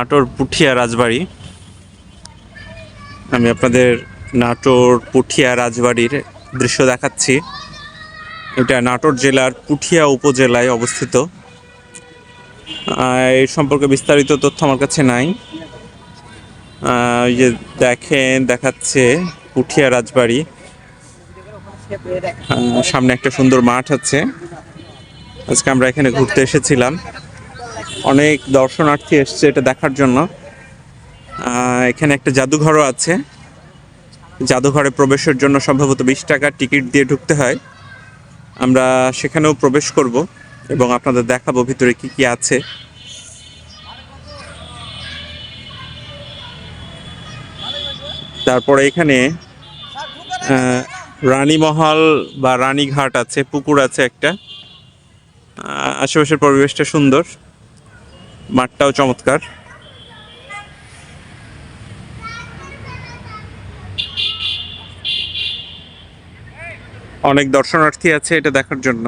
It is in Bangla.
নাটোর পুঠিয়া রাজবাড়ি। আমি আপনাদের নাটোর পুঠিয়া রাজবাড়ির দৃশ্য দেখাচ্ছি। এটা নাটোর জেলার পুঠিয়া উপজেলায় অবস্থিত। এই সম্পর্কে বিস্তারিত তথ্য আমার কাছে নাই। যে দেখেন, দেখাচ্ছে পুঠিয়া রাজবাড়ি। সামনে একটা সুন্দর মাঠ আছে। আজকে আমরা এখানে ঘুরতে এসেছিলাম। অনেক দর্শনার্থী এসছে এটা দেখার জন্য। এখানে একটা জাদুঘরও আছে। জাদুঘরে প্রবেশের জন্য সম্ভবত বিশ টাকার টিকিট দিয়ে ঢুকতে হয়। আমরা সেখানেও প্রবেশ করব এবং আপনাদের দেখাবো ভিতরে কি কি আছে। তারপরে এখানে রানীমহল বা রানীঘাট আছে, পুকুর আছে একটা। আশেপাশের পরিবেশটা সুন্দর। মাঠটাও চমৎকার। অনেক দর্শনার্থী আছে এটা দেখার জন্য।